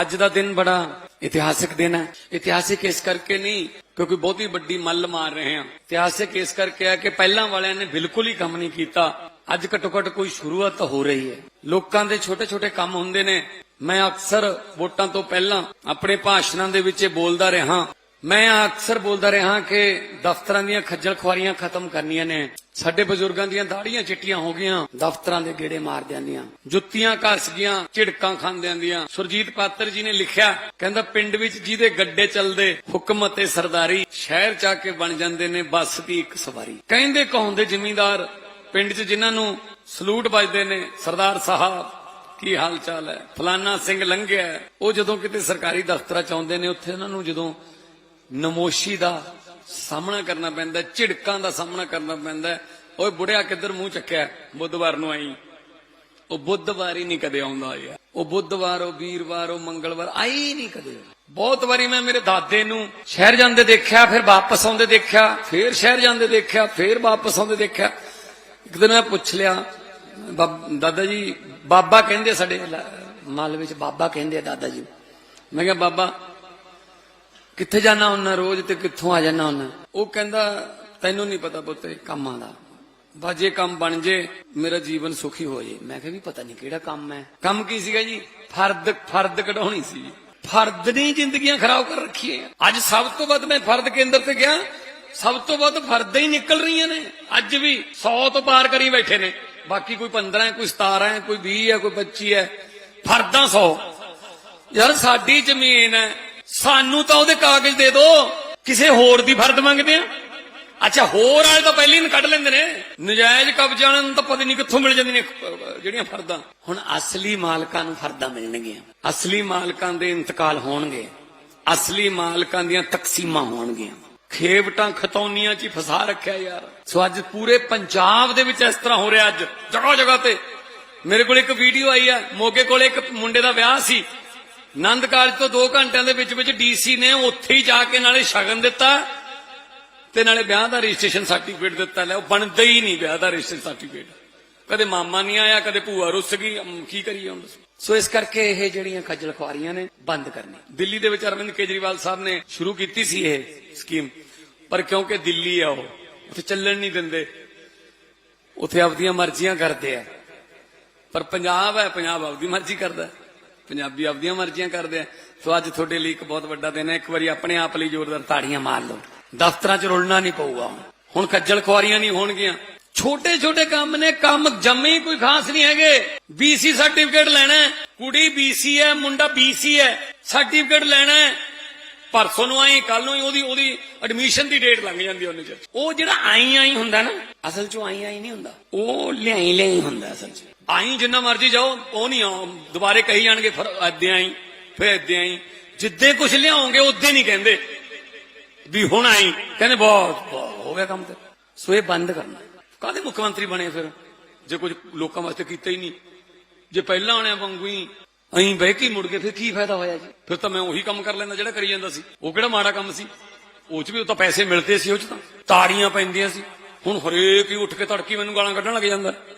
ਅੱਜ ਦਾ ਦਿਨ ਬੜਾ ਇਤਿਹਾਸਿਕ ਦਿਨ ਹੈ। ਇਤਿਹਾਸਿਕ ਇਸ ਕਰਕੇ ਨਹੀਂ, ਕਿਉਂਕਿ ਬਹੁਤੀ ਵੱਡੀ ਮੱਲ ਮਾਰ ਰਹੇ ਹਾਂ। ਇਤਿਹਾਸਿਕ ਇਸ ਕਰਕੇ ਹੈ ਕਿ ਪਹਿਲਾਂ ਵਾਲਿਆਂ ਨੇ ਬਿਲਕੁਲ ਹੀ ਕੰਮ ਨਹੀਂ ਕੀਤਾ। ਅੱਜ ਘੱਟੋ ਘੱਟ ਕੋਈ ਸ਼ੁਰੂਆਤ ਹੋ ਰਹੀ ਹੈ। ਲੋਕਾਂ ਦੇ ਛੋਟੇ ਛੋਟੇ ਕੰਮ ਹੁੰਦੇ ਨੇ। ਮੈਂ ਅਕਸਰ ਵੋਟਾਂ ਤੋਂ ਪਹਿਲਾਂ ਆਪਣੇ ਭਾਸ਼ਣਾਂ ਦੇ ਵਿੱਚ ਇਹ ਬੋਲਦਾ ਰਿਹਾ। ਮੈਂ ਅਕਸਰ ਬੋਲਦਾ ਰਿਹਾ ਕਿ ਦਫ਼ਤਰਾਂ ਦੀਆਂ ਖੱਜਲ ਖੁਆਰੀਆਂ ਖਤਮ ਕਰਨੀਆਂ ਨੇ। ਸਾਡੇ ਬਜ਼ੁਰਗਾਂ ਦੀਆਂ ਦਾੜੀਆਂ ਚਿੱਟੀਆਂ ਹੋ ਗਈਆਂ, ਦਫ਼ਤਰਾਂ ਦੇ ਗੇੜੇ ਮਾਰ ਦਿਆਂ ਜੁੱਤੀਆਂ ਘਸ ਗਈਆਂ, ਝਿੜਕਾਂ ਖਾਂਦਿਆਂ ਦੀਆਂ ਸੁਰਜੀਤ ਪਾਤਰ ਜੀ ਨੇ ਲਿਖਿਆ, ਕਹਿੰਦਾ ਪਿੰਡ ਵਿੱਚ ਜਿਹਦੇ ਗੱਡੇ ਚੱਲਦੇ, ਹੁਕਮ ਅਤੇ ਸਰਦਾਰੀ ਸ਼ਹਿਰ ਚ ਆ ਕੇ ਬਣ ਜਾਂਦੇ ਨੇ, ਬੱਸ ਦੀ ਇੱਕ ਸਵਾਰੀ। ਕਹਿੰਦੇ ਕਹਾਉਂਦੇ ਜ਼ਿਮੀਂਦਾਰ, ਪਿੰਡ 'ਚ ਜਿਨ੍ਹਾਂ ਨੂੰ ਸਲੂਟ ਵੱਜਦੇ ਨੇ, ਸਰਦਾਰ ਸਾਹਿਬ, ਕੀ ਹਾਲ ਚਾਲ ਹੈ? ਫਲਾਨਾ ਸਿੰਘ ਲੰਘਿਆ ਉਹ ਜਦੋਂ ਕਿਤੇ ਸਰਕਾਰੀ ਦਫ਼ਤਰਾਂ ਚ ਆਉਂਦੇ ਨੇ, ਉੱਥੇ ਉਹਨਾਂ ਨੂੰ ਜਦੋਂ ਨਮੋਸ਼ੀ ਦਾ ਸਾਹਮਣਾ ਕਰਨਾ ਪੈਂਦਾ, ਝਿੜਕਾਂ ਦਾ ਸਾਹਮਣਾ ਕਰਨਾ ਪੈਂਦਾ। ਹੈ। ਓਏ ਬੁੜਿਆ, ਕਿੱਧਰ ਮੂੰਹ ਚੱਕਿਆ? ਬੁੱਧਵਾਰ ਨੂੰ ਆਈ। ਉਹ ਬੁੱਧਵਾਰ ਹੀ ਨਹੀਂ ਕਦੇ ਆਉਂਦਾ ਯਾਰ। ਉਹ ਬੁੱਧਵਾਰ, ਉਹ ਵੀਰਵਾਰ, ਉਹ ਮੰਗਲਵਾਰ, ਆਈ ਨਹੀਂ ਕਦੇ। ਬਹੁਤ ਵਾਰੀ ਮੈਂ ਮੇਰੇ ਦਾਦੇ ਨੂੰ ਸ਼ਹਿਰ ਜਾਂਦੇ ਦੇਖਿਆ, ਫਿਰ ਵਾਪਸ ਆਉਂਦੇ ਦੇਖਿਆ, ਫਿਰ ਸ਼ਹਿਰ ਜਾਂਦੇ ਦੇਖਿਆ, ਫਿਰ ਵਾਪਸ ਆਉਂਦੇ ਦੇਖਿਆ। ਇੱਕ ਦਿਨ ਮੈਂ ਪੁੱਛ ਲਿਆ ਬਾਬ- ਦਾਦਾ ਜੀ, ਬਾਬਾ ਕਹਿੰਦੇ ਸਾਡੇ ਲ- ਵਿੱਚ ਬਾਬਾ ਕਹਿੰਦੇ ਆ ਦਾਦਾ ਜੀ। ਮੈਂ ਕਿਹਾ, ਬਾਬਾ ਕਿੱਥੇ ਜਾਣਾ ਹੁੰਨਾ ਰੋਜ਼ ਤੇ ਕਿੱਥੋਂ ਆ ਜਾਣਾ ਹੁੰਨਾ ਉਹ ਕਹਿੰਦਾ, ਤੈਨੂੰ ਨਹੀਂ ਪਤਾ ਪੁੱਤੇ ਕੰਮਾਂ ਦਾ। ਬਸ ਜੇ ਕੰਮ ਬਣ ਜੇ, ਮੇਰਾ ਜੀਵਨ ਸੁਖੀ ਹੋ ਜੇ। ਮੈਂ ਕਿਹਾ ਵੀ ਪਤਾ ਨਹੀਂ ਕਿਹੜਾ ਕੰਮ ਹੈ। ਕੰਮ ਕੀ ਸੀਗਾ ਜੀ? ਫਰਦ ਫਰਦ ਕਢਾਉਣੀ ਸੀ। ਫਰਦ ਨੇ ਹੀ ਜ਼ਿੰਦਗੀਆਂ ਖਰਾਬ ਕਰ ਰੱਖੀਏ ਅੱਜ ਸਭ ਤੋਂ ਵੱਧ ਮੈਂ ਫਰਦ ਕੇਂਦਰ ਤੇ ਗਿਆ। ਸਭ ਤੋਂ ਵੱਧ ਫਰਦਾਂ ਹੀ ਨਿਕਲ ਰਹੀਆਂ ਨੇ। ਅੱਜ ਵੀ 100 ਤੋਂ ਪਾਰ ਕਰੀ ਬੈਠੇ ਨੇ। ਬਾਕੀ ਕੋਈ 15 ਹੈ, ਕੋਈ 17 ਹੈ, ਕੋਈ 20 ਹੈ, ਕੋਈ 25 ਹੈ। ਫਰਦਾਂ 100 ਯਾਰ ਸਾਡੀ ਜ਼ਮੀਨ ਹੈ ਸਾਨੂੰ ਤਾਂ ਉਹਦੇ ਕਾਗਜ਼ ਦੇ ਦਿਓ ਕਿਸੇ ਹੋਰ ਦੀ ਫਰਦ ਮੰਗਦੇ ਆ। ਅੱਛਾ, ਹੋਰ ਵਾਲੇ ਤਾਂ ਪਹਿਲਾਂ ਹੀ ਕੱਢ ਲੈਂਦੇ ਨੇ। ਨਜਾਇਜ਼ ਕਬਜ਼ਾ ਨੂੰ ਤਾਂ ਪਤਾ ਨਹੀਂ ਕਿੱਥੋਂ ਮਿਲ ਜਾਂਦੀਆਂ ਨੇ ਜਿਹੜੀਆਂ ਫਰਦਾਂ ਹੁਣ ਅਸਲੀ ਮਾਲਕਾਂ ਨੂੰ ਫਰਦਾਂ ਮਿਲਣਗੀਆਂ। ਅਸਲੀ ਮਾਲਕਾਂ ਦੇ ਇੰਤਕਾਲ ਹੋਣਗੇ। ਅਸਲੀ ਮਾਲਕਾਂ ਦੀਆਂ ਤਕਸੀਮਾਂ ਹੋਣਗੀਆਂ। ਖੇਵਟਾਂ ਖਤੌਨੀਆਂ 'ਚ ਹੀ ਫਸਾ ਰੱਖਿਆ ਯਾਰ। ਸੋ ਅੱਜ ਪੂਰੇ ਪੰਜਾਬ ਦੇ ਵਿੱਚ ਇਸ ਤਰ੍ਹਾਂ ਹੋ ਰਿਹਾ ਅੱਜ ਜਗ੍ਹਾ ਜਗ੍ਹਾ ਤੇ। ਮੇਰੇ ਕੋਲ ਇੱਕ ਵੀਡੀਓ ਆਈ ਆ। ਮੋਗੇ ਕੋਲ ਇੱਕ ਮੁੰਡੇ ਦਾ ਵਿਆਹ ਸੀ। ਨੰਦ ਕਾਲਜ ਤੋਂ 2 ਘੰਟਿਆਂ ਦੇ ਵਿੱਚ ਵਿੱਚ ਡੀਸੀ ਨੇ ਉੱਥੇ ਹੀ ਜਾ ਕੇ ਨਾਲੇ ਸ਼ਗਨ ਦਿੱਤਾ ਤੇ ਨਾਲੇ ਵਿਆਹ ਦਾ ਰਜਿਸਟ੍ਰੇਸ਼ਨ ਸਰਟੀਫਿਕੇਟ ਦਿੱਤਾ ਲੈ ਉਹ ਬਣਦਾ ਹੀ ਨਹੀਂ ਵਿਆਹ ਦਾ ਰਜਿਸਟ੍ਰੇਸ਼ਨ ਸਰਟੀਫਿਕੇਟ ਕਦੇ ਮਾਮਾ ਨਹੀਂ ਆਇਆ ਕਦੇ ਭੂਆ ਰੁੱਸ ਗਈ ਕੀ ਕਰੀਏ ਹੁਣ ਦੱਸੋ? ਸੋ ਇਸ ਕਰਕੇ ਇਹ ਜਿਹੜੀਆਂ ਖੱਜਲ ਖੁਆਰੀਆਂ ਨੇ ਬੰਦ ਕਰਨੀ ਦਿੱਲੀ ਦੇ ਵਿੱਚ ਅਰਵਿੰਦ ਕੇਜਰੀਵਾਲ ਸਾਹਿਬ ਨੇ ਸ਼ੁਰੂ ਕੀਤੀ ਸੀ ਇਹ ਸਕੀਮ ਪਰ ਕਿਉਂਕਿ ਦਿੱਲੀ ਆ ਉਹ ਉੱਥੇ ਚੱਲਣ ਨਹੀਂ ਦਿੰਦੇ ਉੱਥੇ ਆਪਦੀਆਂ ਮਰਜ਼ੀਆਂ ਕਰਦੇ ਆ ਪਰ ਪੰਜਾਬ ਹੈ ਪੰਜਾਬ ਆਪਦੀ ਮਰਜ਼ੀ ਕਰਦਾ। ਪੰਜਾਬੀ ਆਪਦੀਆਂ ਮਰਜ਼ੀਆਂ ਕਰਦੇ ਆ। ਸੋ ਅੱਜ ਤੁਹਾਡੇ ਲਈ ਇੱਕ ਬਹੁਤ ਵੱਡਾ ਦਿਨ ਹੈ। ਇੱਕ ਵਾਰੀ ਆਪਣੇ ਆਪ ਲਈ ਜ਼ੋਰਦਾਰ ਤਾੜੀਆਂ ਮਾਰ ਲਓ। ਦਫ਼ਤਰਾਂ 'ਚ ਰੁਲਣਾ ਨਹੀਂ ਪਊਗਾ ਹੁਣ। ਖੱਜਲ ਖੁਆਰੀਆਂ ਨਹੀਂ ਹੋਣਗੀਆਂ। ਛੋਟੇ ਛੋਟੇ ਕੰਮ ਨੇ, ਕੰਮ ਜੰਮੇ ਕੋਈ ਖਾਸ ਨਹੀਂ ਹੈਗੇ। ਬੀਸੀ ਸਰਟੀਫਿਕੇਟ ਲੈਣਾ ਹੈ। ਕੁੜੀ ਬੀਸੀ ਹੈ, ਮੁੰਡਾ ਬੀਸੀ ਹੈ ਸਰਟੀਫਿਕੇਟ ਲੈਣਾ ਹੈ। ਪਰਸੋਂ ਨੂੰ ਆਈ ਕੱਲ ਨੂੰ ਉਹਦੀ ਉਹਦੀ ਐਡਮਿਸ਼ਨ ਦੀ ਡੇਟ ਲੰਘ ਜਾਂਦੀ ਉਹਨੇ ਚ। ਉਹ ਜਿਹੜਾ ਆਈ ਆਈ ਹੁੰਦਾ ਨਾ, ਅਸਲ ਚ ਆਈ ਆਈ ਨਹੀਂ ਹੁੰਦਾ। ਉਹ ਲਿਆਈ ਲਿਆਈ ਹੁੰਦਾ ਅਸਲ ਚ। ਆਈ ਜਿੰਨਾ ਮਰਜ਼ੀ ਜਾਓ, ਉਹ ਨਹੀਂ ਆਉ। ਦੁਬਾਰੇ ਕਹੀ ਜਾਣਗੇ, ਫਿਰ ਏਦਾਂ ਆਈ, ਫਿਰ ਏਦਾਂ ਆਈ। ਜਿੱਦੇ ਕੁਝ ਲਿਆਉਂਗੇ ਉਦੋਂ ਨਹੀਂ ਕਹਿੰਦੇ। ਵੀ ਹੁਣ ਆਈ। ਕਹਿੰਦੇ ਬਹੁਤ ਬਹੁਤ, ਹੋ ਗਿਆ ਕੰਮ ਤੇ। ਸੋ ਇਹ ਬੰਦ ਕਰਨਾ। ਕਾਹਦੇ ਮੁੱਖ ਮੰਤਰੀ ਬਣੇ ਫਿਰ? ਜੇ ਕੁਝ ਲੋਕਾਂ ਵਾਸਤੇ ਕੀਤਾ ਹੀ ਨਹੀਂ। ਜੇ ਪਹਿਲਾਂ ਆਣਿਆ ਵਾਂਗੂ ਹੀ ਅਹੀਂ ਬਹਿ ਕੇ ਮੁੜ ਗਏ ਫਿਰ ਕੀ ਫਾਇਦਾ ਹੋਇਆ ਜੀ? ਫਿਰ ਤਾਂ ਮੈਂ ਉਹੀ ਕੰਮ ਕਰ ਲੈਂਦਾ ਜਿਹੜਾ ਕਰੀ ਜਾਂਦਾ ਸੀ। ਉਹ ਕਿਹੜਾ ਮਾੜਾ ਕੰਮ ਸੀ? ਉਹ ਚ ਵੀ ਉਹ ਤਾਂ ਪੈਸੇ ਮਿਲਦੇ ਸੀ ਉਹ ਚ ਤਾਂ। ਤਾੜੀਆਂ ਪੈਂਦੀਆਂ ਸੀ। ਹੁਣ ਹਰੇਕ ਹੀ ਉੱਠ ਕੇ ਤੜਕੀ ਮੈਨੂੰ ਗਾਲਾਂ ਕੱਢਣ ਲੱਗ ਜਾਂਦਾ।